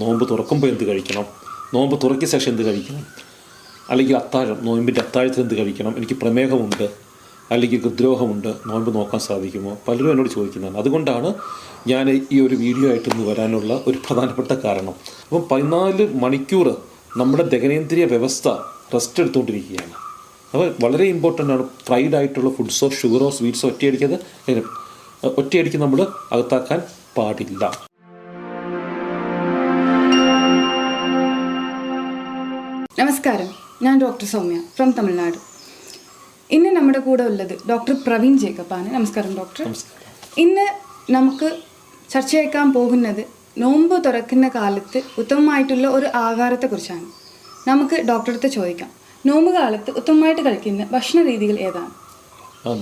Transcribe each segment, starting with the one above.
നോമ്പ് തുറക്കുമ്പോൾ എന്ത് കഴിക്കണം? നോമ്പ് തുറക്കിയ ശേഷം എന്ത് കഴിക്കണം? അല്ലെങ്കിൽ അത്താഴം നോമ്പിന്റെ അത്താഴത്തിൽ എന്ത് കഴിക്കണം? എനിക്ക് പ്രമേഹമുണ്ട്. അല്ലെങ്കിൽ ഹൃദ്രോഹമുണ്ട്. നോമ്പ് നോക്കാൻ സാധിക്കുമോ? പലരും എന്നോട് ചോദിക്കുന്നതാണ്. അതുകൊണ്ടാണ് ഞാൻ ഈ ഒരു വീഡിയോ ആയിട്ട് ഇന്ന് വരാനുള്ള ഒരു പ്രധാനപ്പെട്ട കാരണം. അപ്പം പതിനാല് മണിക്കൂർ നമ്മുടെ ദഹനേന്ദ്രിയ വ്യവസ്ഥ റെസ്റ്റ് എടുത്തുകൊണ്ടിരിക്കുകയാണ് അപ്പോൾ വളരെ ഇമ്പോർട്ടന്റ് ആണ് ഫ്രൈഡ് ആയിട്ടുള്ള ഫുഡ്സോ ഷുഗറോ സ്വീറ്റ്സോ ഒറ്റയടിക്കത് ഒറ്റയടിക്ക് നമ്മൾ അകത്താക്കാൻ പാടില്ല. നമസ്കാരം. ഞാൻ ഡോക്ടർ സൗമ്യ ഫ്രം തമിഴ്നാട്. ഇന്ന് നമ്മുടെ കൂടെ ഉള്ളത് ഡോക്ടർ പ്രവീൺ ജേക്കബാണ്. നമസ്കാരം ഡോക്ടർ. ഇന്ന് നമുക്ക് ചർച്ചയാക്കാൻ പോകുന്നത് നോമ്പ് തുറക്കുന്ന കാലത്ത് ഉത്തമമായിട്ടുള്ള ഒരു ആഹാരത്തെക്കുറിച്ചാണ്. നമുക്ക് ഡോക്ടറെ അടുത്ത് ചോദിക്കാം. നോമ്പ് കാലത്ത് ഉത്തമമായിട്ട് കഴിക്കുന്ന ഭക്ഷണ രീതികൾ ഏതാണ്?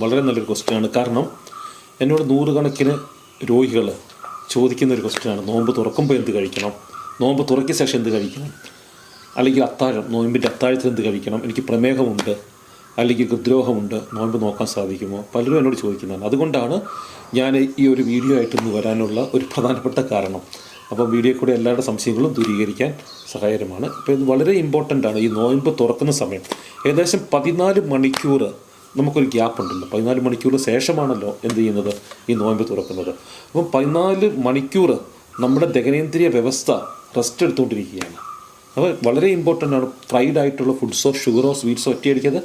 വളരെ നല്ലൊരു ക്വസ്റ്റ്യനാണ് കാരണം എന്നോട് നൂറുകണക്കിന് രോഗികൾ ചോദിക്കുന്ന ഒരു ക്വസ്റ്റ്യനാണ് നോമ്പ് തുറക്കുമ്പോൾ എന്ത് കഴിക്കണം? നോമ്പ് തുറക്കിയ ശേഷം എന്ത് കഴിക്കണം? അല്ലെങ്കിൽ അത്താഴം നോയമ്പിന്റെ അത്താഴത്തിൽ എന്ത് കഴിക്കണം? എനിക്ക് പ്രമേഹമുണ്ട്. അല്ലെങ്കിൽ ഹൃദ്രോഹമുണ്ട്. നോയമ്പ് നോക്കാൻ സാധിക്കുമോ? പലരും എന്നോട് ചോദിക്കുന്നതാണ്. അതുകൊണ്ടാണ് ഞാൻ ഈ ഒരു വീഡിയോ ആയിട്ട് ഇന്ന് വരാനുള്ള ഒരു പ്രധാനപ്പെട്ട കാരണം. അപ്പോൾ വീഡിയോ കൂടെ എല്ലാവരുടെ സംശയങ്ങളും ദൂരീകരിക്കാൻ സഹായകരമാണ്. അപ്പോൾ ഇത് വളരെ ഇമ്പോർട്ടന്റ് ആണ്. ഈ നോയമ്പ് തുറക്കുന്ന സമയം. ഏകദേശം പതിനാല് മണിക്കൂർ നമുക്കൊരു ഗ്യാപ്പ് ഉണ്ടല്ലോ പതിനാല് മണിക്കൂർ ശേഷമാണല്ലോ എന്ത് ചെയ്യുന്നത് ഈ നോയമ്പ് തുറക്കുന്നത്. അപ്പം പതിനാല് മണിക്കൂർ നമ്മുടെ ദഹനേന്ദ്രിയ വ്യവസ്ഥ റെസ്റ്റ് എടുത്തുകൊണ്ടിരിക്കുകയാണ്. അപ്പോൾ വളരെ ഇമ്പോർട്ടന്റ് ആണ് ഫ്രൈഡ് ആയിട്ടുള്ള ഫുഡ്സോ ഷുഗറോ സ്വീറ്റ്സോ ഒറ്റയടിക്കത്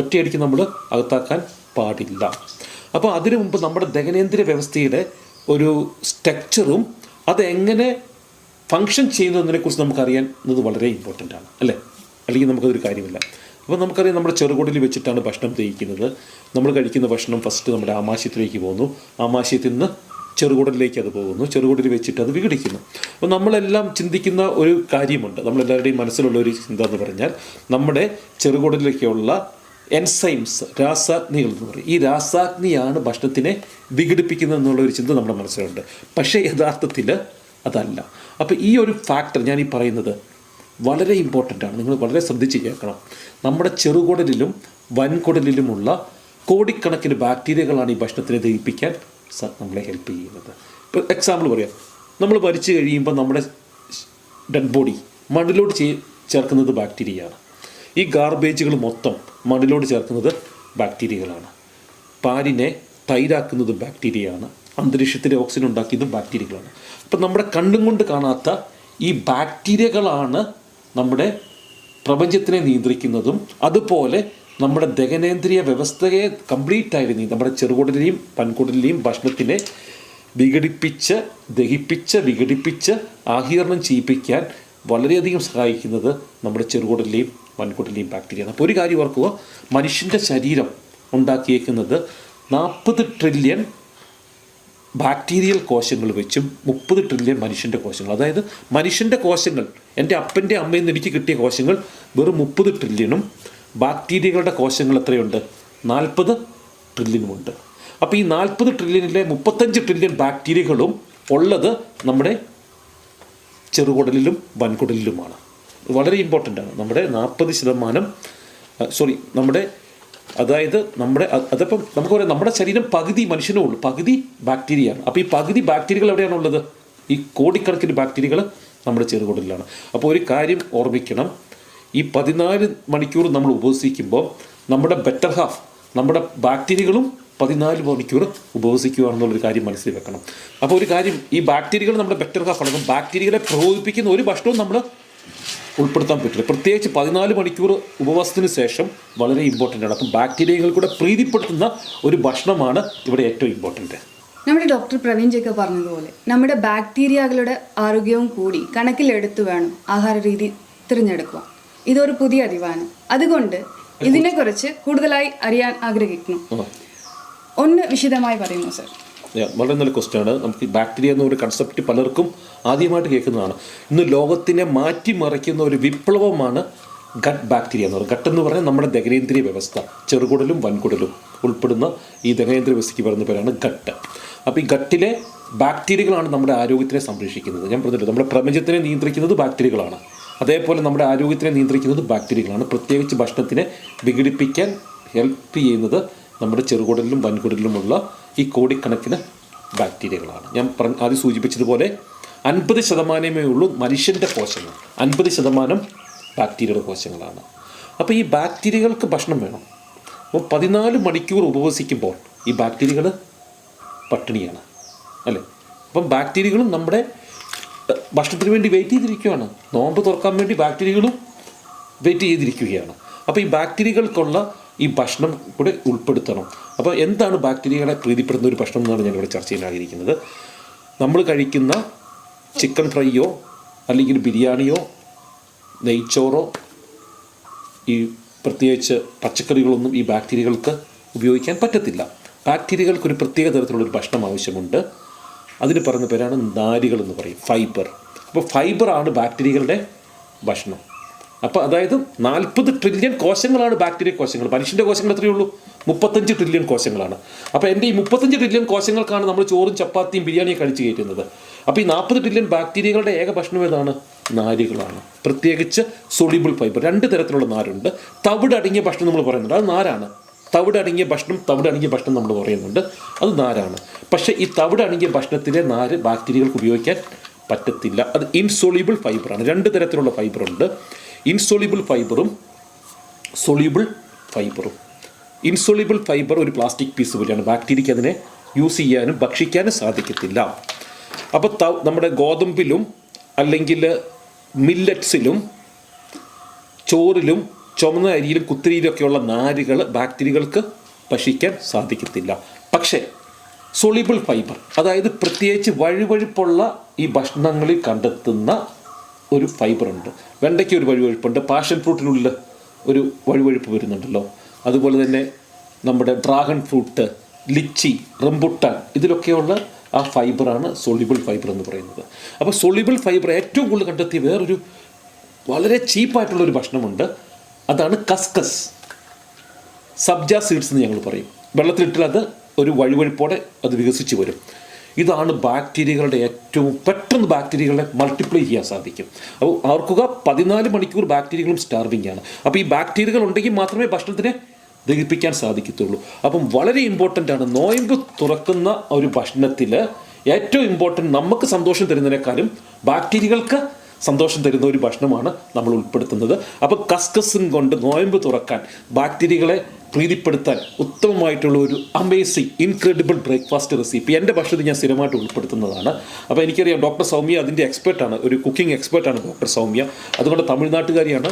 ഒറ്റയടിക്ക് നമ്മൾ അകത്താക്കാൻ പാടില്ല. അപ്പോൾ അതിനു മുമ്പ് നമ്മുടെ ദഹനേന്ദ്രിയ വ്യവസ്ഥയുടെ ഒരു സ്ട്രക്ചറും അതെങ്ങനെ ഫങ്ഷൻ ചെയ്യുന്നതിനെക്കുറിച്ച് നമുക്കറിയാവുന്നത് വളരെ ഇമ്പോർട്ടന്റ് ആണ് അല്ലേ? അല്ലെങ്കിൽ നമുക്കതൊരു കാര്യമില്ല. അപ്പോൾ നമുക്കറിയാം നമ്മുടെ ചെറുകുടലിൽ വെച്ചിട്ടാണ് ഭക്ഷണം തേയിക്കുന്നത് നമ്മൾ കഴിക്കുന്ന ഭക്ഷണം ഫസ്റ്റ് നമ്മുടെ ആമാശയത്തിലേക്ക് പോകുന്നു. ആമാശയത്തിൽ നിന്ന് ചെറുകുടലിലേക്ക് അത് പോകുന്നു. ചെറുകുടലിൽ വെച്ചിട്ട് അത് വിഘടിക്കുന്നു. അപ്പോൾ നമ്മളെല്ലാം ചിന്തിക്കുന്ന ഒരു കാര്യമുണ്ട്. നമ്മളെല്ലാവരുടെയും മനസ്സിലുള്ള ഒരു ചിന്ത എന്ന് പറഞ്ഞാൽ നമ്മുടെ ചെറുകുടലിലേക്കുള്ള എൻസൈംസ് രാസാഗ്നികൾ എന്ന് പറയും. ഈ രാസാഗ്നിയാണ് ഭക്ഷണത്തിനെ വിഘടിപ്പിക്കുന്നത് എന്നുള്ള ഒരു ചിന്ത നമ്മുടെ മനസ്സിലുണ്ട്. പക്ഷേ യഥാർത്ഥത്തിൽ അതല്ല. അപ്പോൾ ഈ ഒരു ഫാക്ടർ ഞാൻ ഈ പറയുന്നത് വളരെ ഇമ്പോർട്ടന്റ് ആണ്. നിങ്ങൾ വളരെ ശ്രദ്ധിച്ച് കേൾക്കണം. നമ്മുടെ ചെറുകുടലിലും വൻകുടലിലുമുള്ള കോടിക്കണക്കിന് ബാക്ടീരിയകളാണ് ഈ ഭക്ഷണത്തിനെ ദഹിപ്പിക്കാൻ നമ്മളെ ഹെൽപ്പ് ചെയ്യുന്നത്. ഇപ്പോൾ എക്സാമ്പിൾ പറയാം. നമ്മൾ മരിച്ചു കഴിയുമ്പോൾ നമ്മുടെ ഡെഡ് ബോഡി മണ്ണിലോട്ട് ചേ- ചേർക്കുന്നത് ബാക്ടീരിയയാണ് ഈ ഗാർബേജുകൾ മൊത്തം മണ്ണിലോട്ട് ചേർക്കുന്നത് ബാക്ടീരിയകളാണ് പാലിനെ തൈരാക്കുന്നത് ബാക്ടീരിയയാണ് അന്തരീക്ഷത്തിലെ ഓക്സിജൻ ഉണ്ടാക്കിയതും ബാക്ടീരിയകളാണ് അപ്പം നമ്മുടെ കണ്ണും കൊണ്ട് കാണാത്ത ഈ ബാക്ടീരിയകളാണ് നമ്മുടെ പ്രപഞ്ചത്തിനെ നിയന്ത്രിക്കുന്നതും അതുപോലെ നമ്മുടെ ദഹനേന്ദ്രിയ വ്യവസ്ഥയെ കംപ്ലീറ്റ് ആയിരുന്നു നമ്മുടെ ചെറുകുടലിനെയും പൻകുടലിനെയും ഭക്ഷണത്തിനെ വിഘടിപ്പിച്ച് ദഹിപ്പിച്ച് വിഘടിപ്പിച്ച് ആഹീരണം ചെയ്യിപ്പിക്കാൻ വളരെയധികം സഹായിക്കുന്നത് നമ്മുടെ ചെറുകുടലിലെയും വൻകുടലിലെയും ബാക്ടീരിയാണ് അപ്പോൾ ഒരു കാര്യം ഓർക്കുക മനുഷ്യന്റെ ശരീരം ഉണ്ടാക്കിയേക്കുന്നത് നാൽപ്പത് ട്രില്യൺ ബാക്ടീരിയൽ കോശങ്ങൾ വെച്ചും മുപ്പത് ട്രില്യൺ മനുഷ്യന്റെ കോശങ്ങൾ. അതായത് മനുഷ്യന്റെ കോശങ്ങൾ എന്റെ അപ്പന്റെ അമ്മയിൽ നിന്ന് എനിക്ക് കിട്ടിയ കോശങ്ങൾ വെറും മുപ്പത് ട്രില്യണും ബാക്ടീരിയകളുടെ കോശങ്ങൾ എത്രയുണ്ട്? നാൽപ്പത് ട്രില്യനുമുണ്ട്. അപ്പോൾ ഈ നാൽപ്പത് ട്രില്യനിലെ മുപ്പത്തഞ്ച് ട്രില്യൺ ബാക്ടീരിയകളും ഉള്ളത് നമ്മുടെ ചെറുകുടലിലും വൻകുടലിലുമാണ്. വളരെ ഇമ്പോർട്ടന്റ് ആണ്. നമ്മുടെ നാൽപ്പത് ശതമാനം സോറി നമ്മുടെ അതായത് നമ്മുടെ അതപ്പം നമുക്ക് പറയാം നമ്മുടെ ശരീരം പകുതി മനുഷ്യനേ ഉള്ളൂ പകുതി ബാക്ടീരിയയാണ്. അപ്പോൾ ഈ പകുതി ബാക്ടീരിയകൾ എവിടെയാണുള്ളത്? ഈ കോടിക്കണക്കിന് ബാക്ടീരിയകൾ നമ്മുടെ ചെറുകുടലിലാണ്. അപ്പോൾ ഒരു കാര്യം ഓർമ്മിക്കണം ഈ പതിനാല് മണിക്കൂർ നമ്മൾ ഉപവസിക്കുമ്പോൾ നമ്മുടെ ബെറ്റർ ഹാഫ് നമ്മുടെ ബാക്ടീരിയകളും പതിനാല് മണിക്കൂർ ഉപവസിക്കുകയാണെന്നുള്ളൊരു കാര്യം മനസ്സിൽ വെക്കണം. അപ്പോൾ ഒരു കാര്യം ഈ ബാക്ടീരിയകൾ നമ്മുടെ ബെറ്റർ ഹാഫ് അടക്കം ബാക്ടീരിയകളെ പ്രകോപിപ്പിക്കുന്ന ഒരു ഭക്ഷണവും നമ്മൾ ഉൾപ്പെടുത്താൻ പറ്റില്ല. പ്രത്യേകിച്ച് പതിനാല് മണിക്കൂർ ഉപവാസത്തിന് ശേഷം വളരെ ഇമ്പോർട്ടന്റ് ആണ്. അപ്പം ബാക്ടീരിയകൾ കൂടെ പ്രീതിപ്പെടുത്തുന്ന ഒരു ഭക്ഷണമാണ് ഇവിടെ ഏറ്റവും ഇമ്പോർട്ടന്റ് നമ്മുടെ ഡോക്ടർ പ്രവീൺ ജേക്കബ് പറഞ്ഞതുപോലെ നമ്മുടെ ബാക്ടീരിയകളുടെ ആരോഗ്യവും കൂടി കണക്കിലെടുത്ത് വേണം ആഹാര രീതി തിരഞ്ഞെടുക്കുക ഇതൊരു പുതിയ അറിവാണ് അതുകൊണ്ട് ഇതിനെക്കുറിച്ച് കൂടുതലായി അറിയാൻ ആഗ്രഹിക്കുന്നു. ഒന്ന് വിശദമായി പറയുന്നു സർ? വളരെ നല്ല ക്വസ്റ്റ്യൻ ആണ്. നമുക്ക് ബാക്ടീരിയ എന്നൊരു കൺസെപ്റ്റ് പലർക്കും ആദ്യമായിട്ട് കേൾക്കുന്നതാണ്. ഇന്ന് ലോകത്തിനെ മാറ്റിമറിക്കുന്ന ഒരു വിപ്ലവമാണ് ഗട്ട് ബാക്ടീരിയ എന്ന് പറയുന്നത്. ഗട്ട് എന്ന് പറഞ്ഞാൽ നമ്മുടെ ദഹനേന്ദ്രിയ വ്യവസ്ഥ. ചെറുകുടലും വൻകുടലും ഉൾപ്പെടുന്ന ഈ ദഹനേന്ദ്രിയ വ്യവസ്ഥയ്ക്ക് പറയുന്ന പേരാണ് ഗട്ട് അപ്പോൾ ഈ ഗട്ടിലെ ബാക്ടീരിയകളാണ് നമ്മുടെ ആരോഗ്യത്തിനെ സംരക്ഷിക്കുന്നത്. ഞാൻ പറഞ്ഞില്ല നമ്മുടെ പ്രപഞ്ചത്തിനെ നിയന്ത്രിക്കുന്നത് ബാക്ടീരിയകളാണ് അതേപോലെ നമ്മുടെ ആരോഗ്യത്തിനെ നിയന്ത്രിക്കുന്നത് ബാക്ടീരിയകളാണ്. പ്രത്യേകിച്ച് ഭക്ഷണത്തിനെ വിഘടിപ്പിക്കാൻ ഹെൽപ്പ് ചെയ്യുന്നത് നമ്മുടെ ചെറുകുടലിലും വൻകുടലിലുമുള്ള ഈ കോടിക്കണക്കിന് ബാക്ടീരിയകളാണ്. ഞാൻ പറഞ്ഞ ആദ്യം സൂചിപ്പിച്ചതുപോലെ അൻപത് ശതമാനമേ ഉള്ളൂ മനുഷ്യന്റെ കോശങ്ങൾ. അൻപത് ശതമാനം ബാക്ടീരിയയുടെ കോശങ്ങളാണ്. അപ്പോൾ ഈ ബാക്ടീരിയകൾക്ക് ഭക്ഷണം വേണം. അപ്പോൾ പതിനാല് മണിക്കൂർ ഉപവസിക്കുമ്പോൾ ഈ ബാക്ടീരിയകൾ പട്ടിണിയാണ്. അല്ലേ? അപ്പം ബാക്ടീരിയകളും നമ്മുടെ ഭക്ഷണത്തിന് വേണ്ടി വെയിറ്റ് ചെയ്തിരിക്കുകയാണ് നോമ്പ് തുറക്കാൻ വേണ്ടി ബാക്ടീരിയകളും വെയിറ്റ് ചെയ്തിരിക്കുകയാണ്. അപ്പോൾ ഈ ബാക്ടീരിയകൾക്കുള്ള ഈ ഭക്ഷണം കൂടെ ഉൾപ്പെടുത്തണം. അപ്പോൾ എന്താണ് ബാക്ടീരിയകളെ പ്രീതിപ്പെടുന്ന ഒരു ഭക്ഷണം എന്നാണ് ഞാനിവിടെ ചർച്ച ചെയ്യാൻ ആഗ്രഹിക്കുന്നത് നമ്മൾ കഴിക്കുന്ന ചിക്കൻ ഫ്രൈയോ അല്ലെങ്കിൽ ബിരിയാണിയോ നെയ്ച്ചോറോ ഈ പ്രത്യേകിച്ച് പച്ചക്കറികളൊന്നും ഈ ബാക്ടീരിയകൾക്ക് ഉപയോഗിക്കാൻ പറ്റത്തില്ല. ബാക്ടീരിയകൾക്ക് ഒരു പ്രത്യേക തരത്തിലുള്ള ഒരു ഭക്ഷണം ആവശ്യമുണ്ട്. അതിന് പറയുന്ന പേരാണ് നാരികൾ എന്ന് പറയും ഫൈബർ. അപ്പോൾ ഫൈബറാണ് ബാക്ടീരിയകളുടെ ഭക്ഷണം. അപ്പോൾ അതായത് നാൽപ്പത് ട്രില്യൺ കോശങ്ങളാണ് ബാക്ടീരിയ കോശങ്ങൾ. മനുഷ്യന്റെ കോശങ്ങൾ എത്രയേ ഉള്ളൂ? മുപ്പത്തഞ്ച് ട്രില്യൺ കോശങ്ങളാണ്. അപ്പോൾ എന്റെ ഈ മുപ്പത്തഞ്ച് ട്രില്യൺ കോശങ്ങൾക്കാണ് നമ്മൾ ചോറും ചപ്പാത്തിയും ബിരിയാണിയും കഴിച്ചു കയറ്റുന്നത്. അപ്പോൾ ഈ നാൽപ്പത് ട്രില്യൺ ബാക്ടീരിയകളുടെ ഏക ഭക്ഷണം ഏതാണ്? നാരുകളാണ്. പ്രത്യേകിച്ച് സൊളിബിൾ ഫൈബർ രണ്ട് തരത്തിലുള്ള നാരുണ്ട്. തവിടടങ്ങിയ ഭക്ഷണം നമ്മൾ പറയുന്നുണ്ട്. അത് നാരാണ്. തവിട് അടങ്ങിയ ഭക്ഷണം തവിടടങ്ങിയ ഭക്ഷണം നമ്മൾ പറയുന്നുണ്ട്. അത് നാരാണ്. പക്ഷേ ഈ തവിടടങ്ങിയ ഭക്ഷണത്തിലെ നാര് ബാക്ടീരിയകൾക്ക് ഉപയോഗിക്കാൻ പറ്റത്തില്ല. അത് ഇൻസൊളിബിൾ ഫൈബറാണ്. രണ്ട് തരത്തിലുള്ള ഫൈബറുണ്ട്. ഇൻസൊളിബിൾ ഫൈബറും സൊളിബിൾ ഫൈബറും. ഇൻസൊളിബിൾ ഫൈബർ ഒരു പ്ലാസ്റ്റിക് പീസ് പോലെയാണ്. ബാക്ടീരിയക്ക് അതിനെ യൂസ് ചെയ്യാനും ഭക്ഷിക്കാനും സാധിക്കത്തില്ല. അപ്പോൾ ത നമ്മുടെ ഗോതമ്പിലും അല്ലെങ്കിൽ മില്ലറ്റ്സിലും ചോറിലും ചുമന്ന അരിയിലും കുത്തിരിയിലൊക്കെയുള്ള നാരുകൾ ബാക്ടീരിയകൾക്ക് ഭക്ഷിക്കാൻ സാധിക്കത്തില്ല. പക്ഷേ സൊളിബിൾ ഫൈബർ അതായത് പ്രത്യേകിച്ച് വഴുവഴുപ്പുള്ള ഈ ഭക്ഷണങ്ങളിൽ കണ്ടെത്തുന്ന ഒരു ഫൈബർ ഉണ്ട്. വെണ്ടയ്ക്ക് ഒരു വഴുവഴുപ്പുണ്ട് പാഷൻ ഫ്രൂട്ടിനുള്ളിൽ ഒരു വഴുവഴുപ്പ് വരുന്നുണ്ടല്ലോ. അതുപോലെ തന്നെ നമ്മുടെ ഡ്രാഗൺ ഫ്രൂട്ട് ലിച്ചി റംബുട്ടാൻ ഇതിലൊക്കെയുള്ള ആ ഫൈബറാണ് സൊളിബിൾ ഫൈബർ എന്ന് പറയുന്നത്. അപ്പോൾ സൊളിബിൾ ഫൈബർ ഏറ്റവും കൂടുതൽ കണ്ടെത്തിയ വേറൊരു വളരെ ചീപ്പായിട്ടുള്ളൊരു ഭക്ഷണമുണ്ട്. അതാണ് കസ്കസ്. സബ്ജ സീഡ്സ് എന്ന് ഞങ്ങൾ പറയും. വെള്ളത്തിലിട്ടാൽ അത് ഒരു വഴുവഴുപ്പോടെ അത് വികസിച്ച് വരും. ഇതാണ് ബാക്ടീരിയകളുടെ ഏറ്റവും പെട്ടെന്ന് ബാക്ടീരിയകളെ മൾട്ടിപ്ലൈ ചെയ്യാൻ സാധിക്കും. അപ്പോൾ ഓർക്കുക പതിനാല് മണിക്കൂർ ബാക്ടീരിയകളും സ്റ്റാർവിംഗ് ആണ്. അപ്പോൾ ഈ ബാക്ടീരിയകൾ ഉണ്ടെങ്കിൽ മാത്രമേ ഭക്ഷണത്തിനെ ദഹിപ്പിക്കാൻ സാധിക്കത്തുള്ളൂ. അപ്പം വളരെ ഇമ്പോർട്ടന്റ് ആണ് നോയമ്പ് തുറക്കുന്ന ഒരു ഭക്ഷണത്തിൽ ഏറ്റവും ഇമ്പോർട്ടന്റ് നമുക്ക് സന്തോഷം തരുന്നതിനേക്കാളും ബാക്ടീരിയകൾക്ക് സന്തോഷം തരുന്ന ഒരു ഭക്ഷണമാണ് നമ്മൾ ഉൾപ്പെടുത്തുന്നത്. അപ്പോൾ കസ്കസും കൊണ്ട് നോയമ്പ് തുറക്കാൻ ബാക്ടീരിയകളെ പ്രീതിപ്പെടുത്താൻ ഉത്തമമായിട്ടുള്ള ഒരു അമേസിങ് ഇൻക്രെഡിബിൾ ബ്രേക്ക്ഫാസ്റ്റ് റെസിപ്പി എന്റെ ഭക്ഷണത്തിൽ ഞാൻ സ്ഥിരമായിട്ട് ഉൾപ്പെടുത്തുന്നതാണ്. അപ്പോൾ എനിക്കറിയാം ഡോക്ടർ സൗമ്യ അതിന്റെ എക്സ്പേർട്ടാണ് ഒരു കുക്കിംഗ് എക്സ്പേർട്ടാണ് ഡോക്ടർ സൗമ്യ. അതുകൊണ്ട് തമിഴ്നാട്ടുകാരിയാണ്.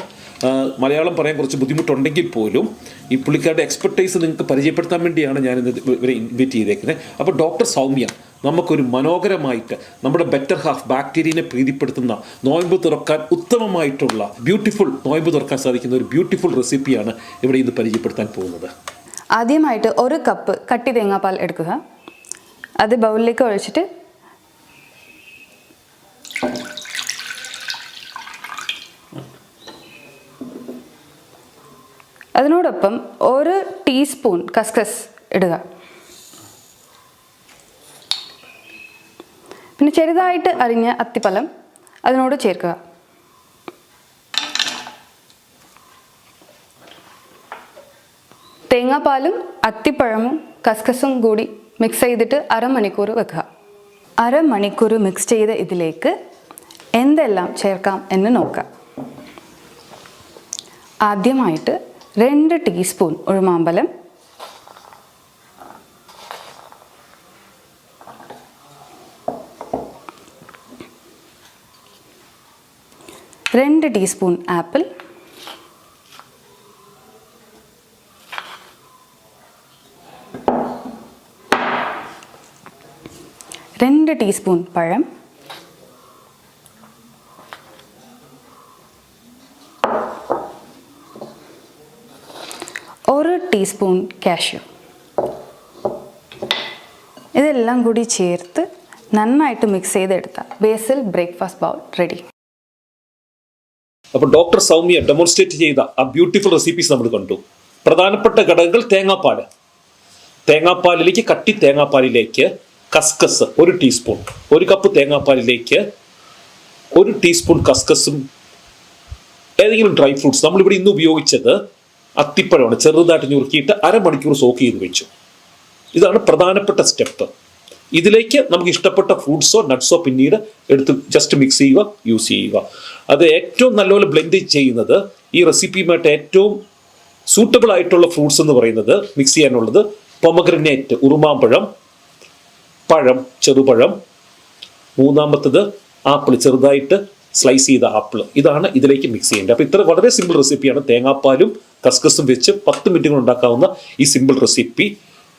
മലയാളം പറയാൻ കുറച്ച് ബുദ്ധിമുട്ടുണ്ടെങ്കിൽ പോലും ഈ പുള്ളിക്കാരുടെ എക്സ്പെർട്ടൈസ് നിങ്ങൾക്ക് പരിചയപ്പെടുത്താൻ വേണ്ടിയാണ് ഞാൻ ഇന്ന് ഇവരെ ഇൻവൈറ്റ് ചെയ്തേക്കുന്നത്. അപ്പോൾ ഡോക്ടർ സൗമ്യ നമുക്കൊരു മനോഹരമായിട്ട് നമ്മുടെ ബെറ്റർ ഹാഫ് ബാക്ടീരിയനെ പ്രീതിപ്പെടുത്തുന്ന നോയമ്പ് തുറക്കാൻ ഉത്തമമായിട്ടുള്ള ബ്യൂട്ടിഫുൾ നോയമ്പ് തുറക്കാൻ സാധിക്കുന്ന ഒരു ബ്യൂട്ടിഫുൾ റെസിപ്പിയാണ് ഇവിടെ ഇന്ന് പരിചയപ്പെടുത്താൻ പോകുന്നത്. ആദ്യമായിട്ട് ഒരു കപ്പ് കട്ടി തേങ്ങാപ്പാൽ എടുക്കുക. അത് ബൗളിലേക്ക് ഒഴിച്ചിട്ട് അതിനോടൊപ്പം ഒരു ടീസ്പൂൺ കസ്കസ് ഇടുക. പിന്നെ ചെറുതായിട്ട് അരിഞ്ഞ അത്തിപ്പലം അതിനോട് ചേർക്കുക. തേങ്ങാപ്പാലും അത്തിപ്പഴമും കസ്കസും കൂടി മിക്സ് ചെയ്തിട്ട് അരമണിക്കൂർ വെക്കുക. അരമണിക്കൂർ മിക്സ് ചെയ്ത ഇതിലേക്ക് എന്തെല്ലാം ചേർക്കാം എന്ന് നോക്കാം. ആദ്യമായിട്ട് രണ്ട് ടീസ്പൂൺ ഉഴുമാമ്പലം രണ്ട് ടീസ്പൂൺ ആപ്പിൾ. രണ്ട് ടീസ്പൂൺ പഴം. ഒരു ടീസ്പൂൺ കാഷ്യൂ. ഇതെല്ലാം കൂടി ചേർത്ത് നന്നായിട്ട് മിക്സ് ചെയ്തെടുത്ത ബേസിൽ ബ്രേക്ക്ഫാസ്റ്റ് ബൗൾ റെഡി. അപ്പോൾ ഡോക്ടർ സൗമ്യ ഡെമോൺസ്ട്രേറ്റ് ചെയ്ത ആ ബ്യൂട്ടിഫുൾ റെസിപ്പീസ് നമ്മൾ കണ്ടു. പ്രധാനപ്പെട്ട ഘടകങ്ങൾ തേങ്ങാപ്പാൽ. തേങ്ങാപ്പാലിലേക്ക് കട്ടി തേങ്ങാപ്പാലിലേക്ക് കസ്കസ് ഒരു ടീസ്പൂൺ ഒരു കപ്പ് തേങ്ങാപ്പാലിലേക്ക് ഒരു ടീസ്പൂൺ കസ്കസും ഏതെങ്കിലും ഡ്രൈ ഫ്രൂട്ട്സ് നമ്മളിവിടെ ഇന്ന് ഉപയോഗിച്ചത് അത്തിപ്പഴമാണ്. ചെറുതായിട്ട് ഞുറുക്കിയിട്ട് അരമണിക്കൂർ സോക്ക് ചെയ്ത് വെച്ചു. ഇതാണ് പ്രധാനപ്പെട്ട സ്റ്റെപ്പ് ഇതിലേക്ക് നമുക്ക് ഇഷ്ടപ്പെട്ട ഫ്രൂട്ട്സോ നട്ട്സോ പിന്നീട് എടുത്ത് ജസ്റ്റ് മിക്സ് ചെയ്യുക യൂസ് ചെയ്യുക. അത് ഏറ്റവും നല്ലപോലെ ബ്ലെൻഡ് ചെയ്യുന്നത് ഈ റെസിപ്പിയുമായിട്ട് ഏറ്റവും സൂട്ടബിൾ ആയിട്ടുള്ള ഫ്രൂട്ട്സ് എന്ന് പറയുന്നത് മിക്സ് ചെയ്യാനുള്ളത് പൊമഗ്രനേറ്റ് ഉറുമാമ്പഴം പഴം ചെറുപഴം. മൂന്നാമത്തത് ആപ്പിൾ ചെറുതായിട്ട് സ്ലൈസ് ചെയ്ത ആപ്പിൾ ഇതാണ് ഇതിലേക്ക് മിക്സ് ചെയ്യേണ്ടത്. അപ്പോൾ ഇത്ര വളരെ സിമ്പിൾ റെസിപ്പിയാണ് തേങ്ങാപ്പാലും കസ്കസും വെച്ച് പത്ത് മിനിറ്റ് കൊണ്ട് ഉണ്ടാക്കാവുന്ന ഈ സിമ്പിൾ റെസിപ്പി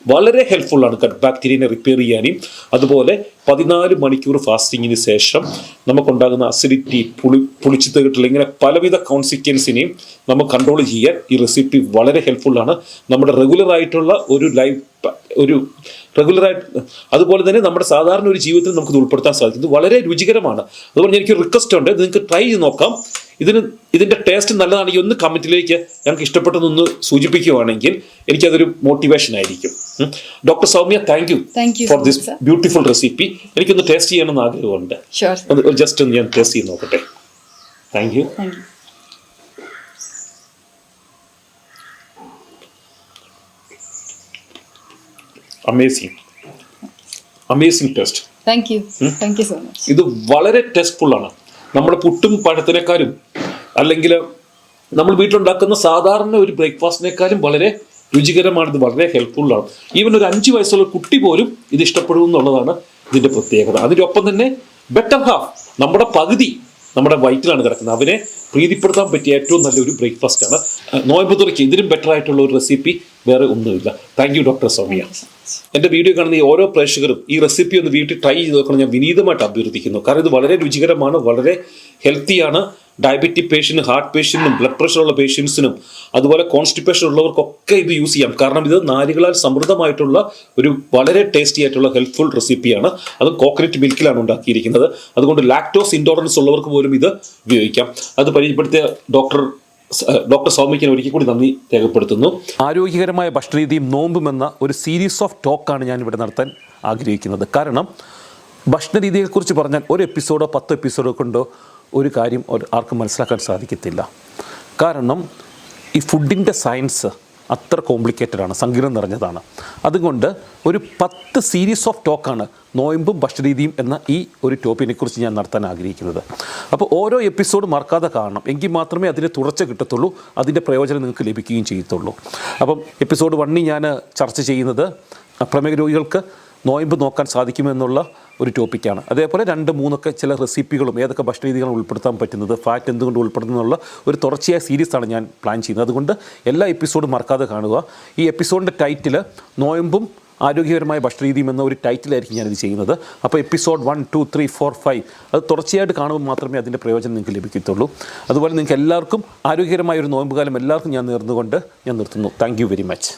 വളരെ ഹെൽപ്ഫുൾ ആണ്. ഗട്ട് ബാക്ടീരിയനെ റിപ്പയർ ചെയ്യാനും അതുപോലെ പതിനാല് മണിക്കൂർ ഫാസ്റ്റിങ്ങിന് ശേഷം നമുക്കുണ്ടാകുന്ന അസിഡിറ്റി പുളി പുളിച്ചു തേട്ടിൽ ഇങ്ങനെ പലവിധ കോൺസിക്വൻസിനെയും നമുക്ക് കൺട്രോൾ ചെയ്യാൻ ഈ റെസിപ്പി വളരെ ഹെൽപ്ഫുള്ളാണ് നമ്മുടെ റെഗുലർ ആയിട്ടുള്ള ഒരു ലൈഫ് ഒരു റെഗുലറായിട്ട് അതുപോലെ തന്നെ നമ്മുടെ സാധാരണ ഒരു ജീവിതത്തിൽ നമുക്ക് ഇത് ഉൾപ്പെടുത്താൻ സാധിക്കും. ഇത് വളരെ രുചികരമാണ്. അതുപോലെ എനിക്ക് റിക്വസ്റ്റ് ഉണ്ട്. നിങ്ങൾക്ക് ട്രൈ ചെയ്ത് നോക്കാം. ഇതിന് ഇതിന്റെ ടേസ്റ്റ് നല്ലതാണെങ്കിൽ ഒന്ന് കമന്റിലേക്ക് ഞങ്ങൾക്ക് ഇഷ്ടപ്പെട്ടതൊന്ന് സൂചിപ്പിക്കുകയാണെങ്കിൽ എനിക്കതൊരു മോട്ടിവേഷൻ ആയിരിക്കും. Doctor Soumya thank you for this. Beautiful recipe എനിക്കൊന്ന് ടേസ്റ്റ് ചെയ്യണമെന്ന് ആഗ്രഹമുണ്ട്. ജസ്റ്റ് ഒന്ന് ഞാൻ ടേസ്റ്റ് ചെയ്ത് നോക്കട്ടെ. Thank you thank you amazing amazing taste thank you thank you so much ഇത് വളരെ ടേസ്റ്റ്ഫുൾ ആണ്. നമ്മുടെ പുട്ടും പഴത്തിനേക്കാളും അല്ലെങ്കിൽ നമ്മൾ വീട്ടിലുണ്ടാക്കുന്ന സാധാരണ ഒരു ബ്രേക്ക്ഫാസ്റ്റിനേക്കാളും വളരെ രുചികരമാണ് ഇത് വളരെ ഹെൽപ്ഫുള്ളാണ് ഈവൻ ഒരു അഞ്ച് വയസ്സുള്ള കുട്ടി പോലും ഇത് ഇഷ്ടപ്പെടും എന്നുള്ളതാണ് ഇതിന്റെ പ്രത്യേകത. അതിനൊപ്പം തന്നെ ബെറ്റർ ഹാഫ് നമ്മുടെ പകുതി നമ്മുടെ വയറ്റിലാണ് കിടക്കുന്നത്. അവനെ പ്രീതിപ്പെടുത്താൻ പറ്റിയ ഏറ്റവും നല്ലൊരു ബ്രേക്ക്ഫാസ്റ്റ് ആണ്. നോയമ്പ് തുറയ്ക്ക് ഇതിലും ബെറ്റർ ആയിട്ടുള്ള ഒരു റെസിപ്പി വേറെ ഒന്നുമില്ല. താങ്ക് യു ഡോക്ടർ സൗമ്യ എന്റെ വീഡിയോ കാണുന്ന ഈ ഓരോ പ്രേക്ഷകരും ഈ റെസിപ്പി ഒന്ന് വീട്ടിൽ ട്രൈ ചെയ്ത് നോക്കണം. ഞാൻ വിനീതമായിട്ട് അഭ്യർത്ഥിക്കുന്നു. കാരണം ഇത് വളരെ രുചികരമാണ് വളരെ ഹെൽത്തിയാണ് ഡയബറ്റിക് പേഷ്യന് ഹാർട്ട് പേഷ്യന്റിനും ബ്ലഡ് പ്രഷർ ഉള്ള പേഷ്യൻസിനും അതുപോലെ കോൺസ്റ്റിപ്പേഷൻ ഉള്ളവർക്കൊക്കെ ഇത് യൂസ് ചെയ്യാം. കാരണം ഇത് നാരുകളാൽ സമൃദ്ധമായിട്ടുള്ള ഒരു വളരെ ടേസ്റ്റി ആയിട്ടുള്ള ഹെൽപ്ഫുൾ റെസിപ്പിയാണ് അത് കോക്കനറ്റ് മിൽക്കിലാണ് ഉണ്ടാക്കിയിരിക്കുന്നത്. അതുകൊണ്ട് ലാക്ടോസ് ഇൻഡോറൻസ് ഉള്ളവർക്ക് പോലും ഇത് ഉപയോഗിക്കാം. അത് പരിചയപ്പെടുത്തിയ ഡോക്ടർ ഡോക്ടർ സൗമ്യയ്ക്ക് ഒരിക്കൽ കൂടി നന്ദി രേഖപ്പെടുത്തുന്നു. ആരോഗ്യകരമായ ഭക്ഷണരീതിയും നോമ്പും എന്ന ഒരു സീരീസ് ഓഫ് ടോക്കാണ് ഞാൻ ഇവിടെ നടത്താൻ ആഗ്രഹിക്കുന്നത്. കാരണം ഭക്ഷണരീതിയെക്കുറിച്ച് പറഞ്ഞാൽ ഒരു എപ്പിസോഡോ പത്ത് എപ്പിസോഡോ കൊണ്ടോ ഒരു കാര്യം ആർക്കും മനസ്സിലാക്കാൻ സാധിക്കത്തില്ല. കാരണം ഈ ഫുഡിന്റെ സയൻസ് അത്ര കോംപ്ലിക്കേറ്റഡ് ആണ് സങ്കീർണം നിറഞ്ഞതാണ്. അതുകൊണ്ട് ഒരു പത്ത് സീരീസ് ഓഫ് ടോക്കാണ് നോയമ്പും ഭക്ഷണരീതിയും എന്ന ഈ ഒരു ടോപ്പിനെക്കുറിച്ച് ഞാൻ നടത്താൻ ആഗ്രഹിക്കുന്നത്. അപ്പോൾ ഓരോ എപ്പിസോഡ് മറക്കാതെ കാണണം. എങ്കിൽ മാത്രമേ അതിന് തുടർച്ച കിട്ടത്തുള്ളൂ അതിന്റെ പ്രയോജനം നിങ്ങൾക്ക് ലഭിക്കുകയും ചെയ്യത്തുള്ളൂ. അപ്പം എപ്പിസോഡ് വണ്ണിൽ ഞാൻ ചർച്ച ചെയ്യുന്നത് പ്രമേഹ രോഗികൾക്ക് നോയമ്പ് നോക്കാൻ സാധിക്കുമെന്നുള്ള ഒരു ടോപ്പിക്കാണ്. അതേപോലെ രണ്ട് മൂന്നൊക്കെ ചില റെസിപ്പികളും ഏതൊക്കെ ഭക്ഷണ രീതികളാണ് ഉൾപ്പെടുത്താൻ പറ്റുന്നത് ഫാറ്റ് എന്തുകൊണ്ട് ഉൾപ്പെടുന്നുള്ള ഒരു തുടർച്ചയായ സീരീസാണ് ഞാൻ പ്ലാൻ ചെയ്യുന്നത്. അതുകൊണ്ട് എല്ലാ എപ്പിസോഡും മറക്കാതെ കാണുക. ഈ എപ്പിസോഡിന്റെ ടൈറ്റിൽ നോയമ്പും ആരോഗ്യപരമായ ഭക്ഷണരീതിയും എന്ന ഒരു ടൈറ്റിലായിരിക്കും ഞാനിത് ചെയ്യുന്നത്. അപ്പോൾ episode one two three four five അത് തുടർച്ചയായിട്ട് കാണുമ്പോൾ മാത്രമേ അതിന്റെ പ്രയോജനം നിങ്ങൾക്ക് ലഭിക്കത്തുള്ളൂ. അതുപോലെ നിങ്ങൾക്ക് എല്ലാവർക്കും ആരോഗ്യകരമായ ഒരു നോയമ്പുകാലം എല്ലാവർക്കും ഞാൻ നേർന്നുകൊണ്ട് ഞാൻ നിർത്തുന്നു. Thank very much